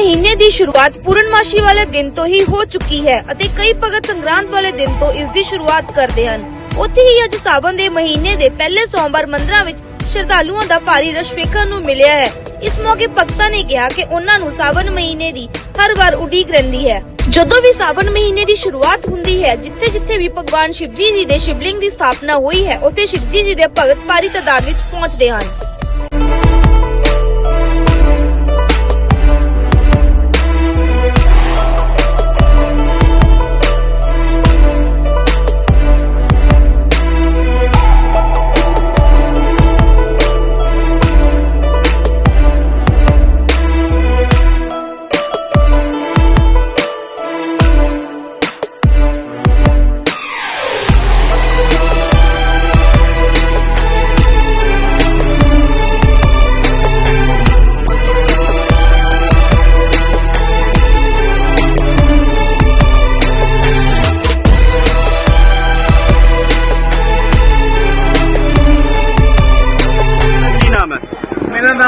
ਮਹੀਨੇ ਦੀ ਸ਼ੁਰੂਆਤ ਪੂਰਨਮਾਸ਼ੀ ਵਾਲੇ ਦਿਨ ਤੋਂ ਹੀ ਹੋ ਚੁੱਕੀ ਹੈ ਅਤੇ ਕਈ ਭਗਤ ਸੰਗਰਾਂਦ ਵਾਲੇ ਦਿਨ ਤੋਂ ਇਸ ਦੀ ਸ਼ੁਰੂਆਤ ਕਰਦੇ ਹਨ। ਉੱਥੇ ਹੀ ਅੱਜ ਸਾਵਨ ਦੇ ਮਹੀਨੇ ਦੇ ਪਹਿਲੇ ਸੋਮਵਾਰ ਮੰਦਰਾਂ ਵਿੱਚ ਸ਼ਰਧਾਲੂਆਂ ਦਾ ਭਾਰੀ ਰਸ਼ ਵੇਖਣ ਨੂੰ ਮਿਲਿਆ ਹੈ। ਇਸ ਮੌਕੇ ਭਗਤਾਂ ਨੇ ਕਿਹਾ ਕਿ ਉਹਨਾਂ ਨੂੰ ਸਾਵਨ ਮਹੀਨੇ ਦੀ ਹਰ ਵਾਰ ਉਡੀਕ ਰਹਿੰਦੀ ਹੈ। ਜਦੋਂ ਵੀ ਸਾਵਨ ਮਹੀਨੇ ਦੀ ਸ਼ੁਰੂਆਤ ਹੁੰਦੀ ਹੈ ਜਿੱਥੇ ਜਿੱਥੇ ਵੀ ਭਗਵਾਨ ਸ਼ਿਵਜੀ ਜੀ ਦੇ ਸ਼ਿਵਲਿੰਗ ਦੀ ਸਥਾਪਨਾ ਹੋਈ ਹੈ, ਉੱਥੇ ਸ਼ਿਵਜੀ ਜੀ ਦੇ ਭਗਤ ਭਾਰੀ ਤਾਦਾਦ ਵਿੱਚ ਪਹੁੰਚਦੇ ਹਨ।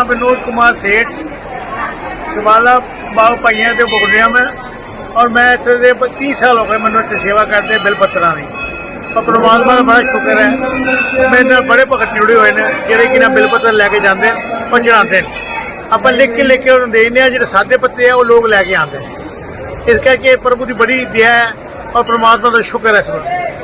ਨਾਮ ਵਿਨੋਦ ਕੁਮਾਰ ਸੇਠ ਸ਼ਿਵਾਲਾ ਬਾਗ ਭਾਈਆਂ ਤੇ ਬੁਗੜਿਆ ਮੈਂ ਔਰ ਮੈਂ ਇੱਥੇ ਦੇ 25 ਸਾਲ ਹੋ ਗਏ ਮੈਨੂੰ ਇੱਥੇ ਸੇਵਾ ਕਰਦੇ ਬਿਲ ਪੱਤਰਾਂ ਦੀ। ਪਰ ਪ੍ਰਮਾਤਮਾ ਦਾ ਬੜਾ ਸ਼ੁਕਰ ਹੈ ਮੇਰੇ ਨਾਲ ਬੜੇ ਭਗਤ ਜੁੜੇ ਹੋਏ ਨੇ ਜਿਹੜੇ ਕਿ ਨਾ ਬਿਲ ਪੱਤਰ ਲੈ ਕੇ ਜਾਂਦੇ ਔਰ ਚੜਾਉਂਦੇ ਨੇ। ਆਪਾਂ ਲਿਖ ਕੇ ਲਿਖ ਕੇ ਉਹਨਾਂ ਨੂੰ ਦੇ ਆ ਜਿਹੜੇ ਸਾਦੇ ਪੱਤੇ ਆ ਉਹ ਲੋਕ ਲੈ ਕੇ ਆਉਂਦੇ ਇਸ ਕਰਕੇ ਪ੍ਰਭੂ ਦੀ ਬੜੀ ਦਇਆ ਹੈ ਔਰ ਪ੍ਰਮਾਤਮਾ ਦਾ ਸ਼ੁਕਰ ਹੈ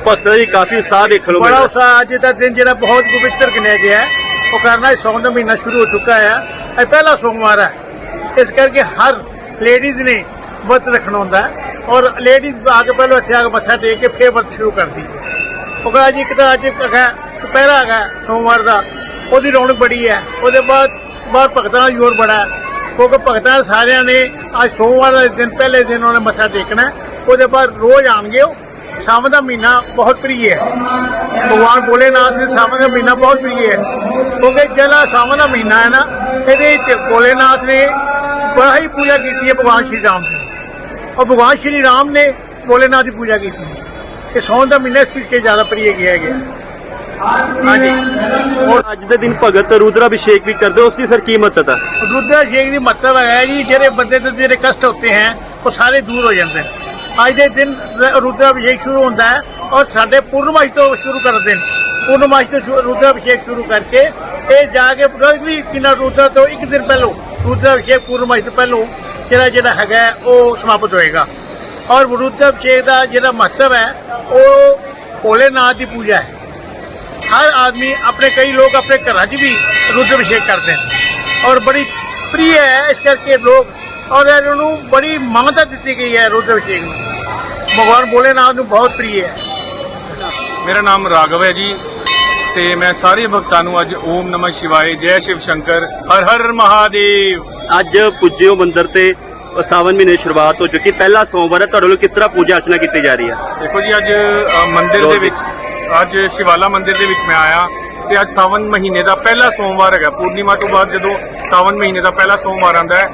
ਭਗਤਾਂ ਦੀ ਕਾਫੀ ਉਤਸ਼ਾਹ ਦੇਖਣ ਨੂੰ ਬੜਾ ਉਸਾ ਅੱਜ ਦਾ ਦਿਨ ਜਿਹੜਾ ਬਹੁਤ ਪਵਿੱਤਰ ਗਿਣਿਆ ਗਿਆ ਹੈ। ਉਹ ਕਰਨਾ ਸੌਣ ਦਾ ਮਹੀਨਾ ਸ਼ੁਰੂ ਹੋ ਚੁੱਕਾ ਹੈ। ਇਹ ਪਹਿਲਾ ਸੋਮਵਾਰ ਹੈ। ਇਸ ਕਰਕੇ ਹਰ ਲੇਡੀਜ਼ ਨੇ ਵਰਤ ਰੱਖਣਾ ਹੁੰਦਾ ਹੈ। ਔਰ ਲੇਡੀਜ਼ ਆ ਕੇ ਪਹਿਲਾਂ ਇੱਥੇ ਆ ਕੇ ਮੱਥਾ ਟੇਕ ਕੇ ਫੇਰ ਵਰਤ ਸ਼ੁਰੂ ਕਰਦੀ ਹੈ। ਉਹ ਕਹਿੰਦਾ ਜੀ ਇੱਕ ਤਾਂ ਅੱਜ ਹੈਗਾ ਦੁਪਹਿਰਾ ਹੈਗਾ ਸੋਮਵਾਰ ਦਾ। ਉਹਦੀ ਰੌਣਕ ਬੜੀ ਹੈ। ਉਹਦੇ ਬਾਅਦ ਬਾਅਦ ਭਗਤਾਂ ਦਾ ਜ਼ੋਰ ਬੜਾ ਕਿਉਂਕਿ ਭਗਤਾਂ ਸਾਰਿਆਂ ਨੇ ਅੱਜ ਸੋਮਵਾਰ ਦੇ ਦਿਨ, ਪਹਿਲੇ ਦਿਨ ਉਹਨੇ ਮੱਥਾ ਟੇਕਣਾ ਉਹਦੇ ਬਾਅਦ ਰੋਜ਼ ਆਣਗੇ ਉਹ। ਸਾਵਣ ਦਾ ਮਹੀਨਾ ਬਹੁਤ ਪ੍ਰੀਅ ਹੈ। ਭਗਵਾਨ ਭੋਲੇਨਾਥ ਦੇ ਸਾਵਣ ਦਾ ਮਹੀਨਾ ਬਹੁਤ ਪ੍ਰੀਅ ਹੈ। ਕਿਉਂਕਿ ਜਿਹੜਾ ਸਾਵਣ ਦਾ ਮਹੀਨਾ ਹੈ ਨਾ ਇਹਦੇ ਵਿੱਚ ਭੋਲੇਨਾਥ ਨੇ ਬੜਾ ਹੀ ਪੂਜਾ ਕੀਤੀ ਹੈ ਭਗਵਾਨ ਸ਼੍ਰੀ ਰਾਮ ਦੀ। ਔਰ ਭਗਵਾਨ ਸ਼੍ਰੀ ਰਾਮ ਨੇ ਭੋਲੇਨਾਥ ਦੀ ਪੂਜਾ ਕੀਤੀ ਹੈ। ਇਹ ਸਾਵਣ ਦਾ ਮਹੀਨਾ ਇਸ ਪਿੱਛੇ ਜ਼ਿਆਦਾ ਪ੍ਰਿਯ ਗਿਆ ਹੈ। ਹਾਂਜੀ। ਔਰ ਅੱਜ ਦੇ ਦਿਨ ਭਗਤ ਰੁਦਰਾਭਿਸ਼ੇਕ ਵੀ ਕਰਦੇ ਉਸ ਦੀ ਸਰ ਕੀ ਮਹੱਤਤਾ? ਰੁਦਰਾਭਿਸ਼ੇਕ ਦੀ ਮਹੱਤਤਾ ਹੈ ਜੀ ਜਿਹੜੇ ਬੰਦੇ ਦੇ ਜਿਹੜੇ ਕਸ਼ਟ ਹੁੰਦੇ ਹਨ ਉਹ ਸਾਰੇ ਦੂਰ ਹੋ ਜਾਂਦੇ ਹਨ ਅੱਜ ਦੇ ਦਿਨ ਰੁਦਰ ਅਭਿਸ਼ੇਕ ਸ਼ੁਰੂ ਹੁੰਦਾ ਹੈ ਔਰ ਸਾਡੇ ਪੂਰਨਮਾਸ਼ ਤੋਂ ਸ਼ੁਰੂ ਕਰਦੇ ਨੇ ਪੂਰਨਮਾਸ਼ ਤੋਂ ਰੁਦਰ ਅਭਿਸ਼ੇਕ ਸ਼ੁਰੂ ਕਰਕੇ ਇਹ ਜਾ ਕੇ ਪੁਰੋਹਿਤ ਵੀ ਕਿੰਨਾ ਰੁਦਰ ਤੋਂ ਇੱਕ ਦਿਨ ਪਹਿਲਾਂ ਰੁਦਰ ਅਭਿਸ਼ੇਕ ਪੂਰਨਮਾਸ਼ ਤੋਂ ਪਹਿਲਾਂ ਜਿਹੜਾ ਜਿਹੜਾ ਹੈਗਾ ਉਹ ਸਮਾਪਤ ਹੋਏਗਾ। ਔਰ ਰੁਦਰਾ ਅਭਿਸ਼ੇਕ ਦਾ ਜਿਹੜਾ ਮਹੱਤਵ ਹੈ, ਉਹ ਭੋਲੇਨਾਥ ਦੀ ਪੂਜਾ ਹੈ। ਹਰ ਆਦਮੀ ਆਪਣੇ ਕਈ ਲੋਕ ਆਪਣੇ ਘਰਾਂ 'ਚ ਵੀ ਰੁਦਰ ਅਭਿਸ਼ੇਕ ਕਰਦੇ ਨੇ। ਔਰ ਬੜੀ ਪ੍ਰਿਯ ਹੈ ਇਸ ਕਰਕੇ ਲੋਕ, ਔਰ ਇਹਨੂੰ ਬੜੀ ਮੰਗਤਾ ਦਿੱਤੀ ਗਈ ਹੈ ਰੁਦਰ ਅਭਿਸ਼ੇਕ ਨੂੰ। ਭਗਵਾਨ ਭੋਲੇਨਾਥ ਨੂੰ ਬਹੁਤ ਪ੍ਰਿय ਹੈ। ਮੇਰਾ ਨਾਮ ਰਾਘਵ ਹੈ ਜੀ ਤੇ ਮੈਂ ਸਾਰੇ ਭਗਤਾਂ ਨੂੰ ਅੱਜ ਓਮ ਨਮঃ ਸ਼ਿਵਾਏ ਜੈ ਸ਼ਿਵ ਸ਼ੰਕਰ ਹਰ ਹਰ ਮਹਾਦੇਵ। ਅੱਜ ਪੁੱਜਿਓ ਮੰਦਿਰ ਤੇ ਸਾਵਨ ਮਹੀਨੇ ਦੀ ਸ਼ੁਰੂਆਤ ਹੋ ਚੁੱਕੀ ਪਹਿਲਾ ਸੋਮਵਾਰ ਹੈ ਤੁਹਾਡੇ ਵੱਲੋਂ ਕਿਸ ਤਰ੍ਹਾਂ ਪੂਜਾ ਅਰਚਨਾ ਕੀਤੀ ਜਾ ਰਹੀ ਹੈ? ਦੇਖੋ ਜੀ ਅੱਜ ਮੰਦਿਰ ਦੇ ਵਿੱਚ ਅੱਜ ਸ਼ਿਵਾਲਾ ਮੰਦਿਰ ਦੇ ਵਿੱਚ ਮੈਂ ਆਇਆ ਤੇ ਅੱਜ ਸਾਵਨ ਮਹੀਨੇ ਦਾ ਪਹਿਲਾ ਸੋਮਵਾਰ ਹੈਗਾ। ਪੂਰਨਿਮਾ ਤੋਂ ਬਾਅਦ ਜਦੋਂ ਸਾਵਨ ਮਹੀਨੇ ਦਾ ਪਹਿਲਾ ਸੋਮਵਾਰ ਆਉਂਦਾ ਹੈ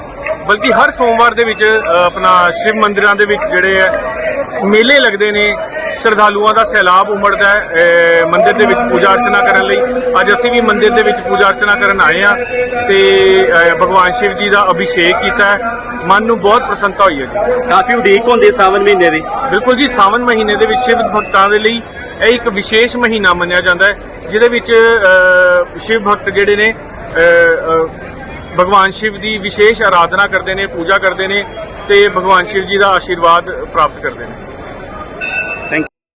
ਬਲਕਿ ਹਰ ਸੋਮਵਾਰ ਦੇ ਵਿੱਚ ਆਪਣਾ ਸ਼ਿਵ ਮੰਦਿਰਾਂ ਦੇ ਵਿੱਚ ਜਿਹੜੇ ਹੈ ਮੇਲੇ ਲੱਗਦੇ ਨੇ ਸ਼ਰਧਾਲੂਆਂ ਦਾ ਸੈਲਾਬ ਉਮੜਦਾ ਹੈ ਮੰਦਿਰ ਦੇ ਵਿੱਚ ਪੂਜਾ ਅਰਚਨਾ ਕਰਨ ਲਈ। ਅੱਜ ਅਸੀਂ ਵੀ ਮੰਦਿਰ ਦੇ ਵਿੱਚ ਪੂਜਾ ਅਰਚਨਾ ਕਰਨ ਆਏ ਆ ਤੇ ਭਗਵਾਨ ਸ਼ਿਵ ਜੀ ਦਾ ਅਭਿਸ਼ੇਕ ਕੀਤਾ ਹੈ। ਮਨ ਨੂੰ ਬਹੁਤ ਪ੍ਰਸੰਨਤਾ ਹੋਈ ਹੈ ਜੀ। ਕਾਫੀ ਉਡੀਕ ਹੁੰਦੀ ਹੈ ਸਾਵਨ ਮਹੀਨੇ ਦੀ। ਬਿਲਕੁਲ ਜੀ ਸਾਵਨ ਮਹੀਨੇ ਦੇ ਵਿੱਚ ਸ਼ਿਵ ਭਗਤਾਂ ਦੇ ਲਈ ਇਹ ਇੱਕ ਵਿਸ਼ੇਸ਼ ਮਹੀਨਾ ਮੰਨਿਆ ਜਾਂਦਾ ਹੈ ਜਿਹਦੇ ਵਿੱਚ ਸ਼ਿਵ ਭਗਤ ਜਿਹੜੇ ਨੇ ਭਗਵਾਨ ਸ਼ਿਵ ਦੀ ਵਿਸ਼ੇਸ਼ ਆਰਾਧਨਾ ਕਰਦੇ ਨੇ ਪੂਜਾ ਕਰਦੇ ਨੇ ਤੇ ਭਗਵਾਨ ਸ਼ਿਵ ਜੀ ਦਾ ਆਸ਼ੀਰਵਾਦ ਪ੍ਰਾਪਤ ਕਰਦੇ ਨੇ।